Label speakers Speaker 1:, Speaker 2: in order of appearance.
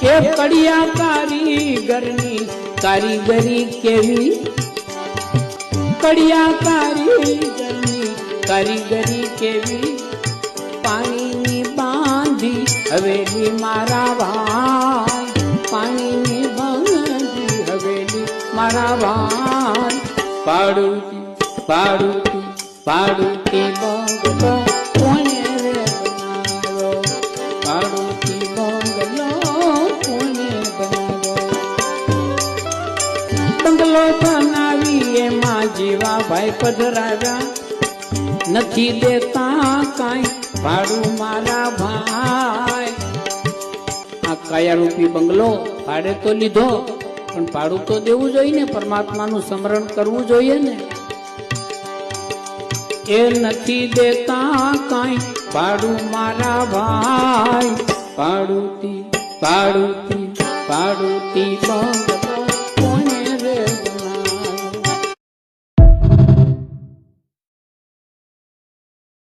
Speaker 1: કે કડિયા કારીગરની કારીગરી કેવી? કડિયા કારીગરની કારીગરી કેવી? પાણીની બાંધી હવેલી મારા ભાઈ પાણીની બાંધી હવેલી મારા ભાઈ પાડુતી પાડુતી પાડુતી બંગલો કોને રે પાડુતી બંગલો બનાવી એમાં જીવા ભાઈ પધરાવ્યા. નથી દેતા કાંઈ ભાડું મારા ભાઈ. આ કાયા રૂપી બંગલો ભાડે તો લીધો, પણ ભાડું તો દેવું જોઈએ ને, પરમાત્માનું સ્મરણ કરવું જોઈએ ને. એ નથી દેતા કાંઈ ભાડું મારા ભાઈ. ભાડુતી ભાડુતી ભાડુતી બંગલો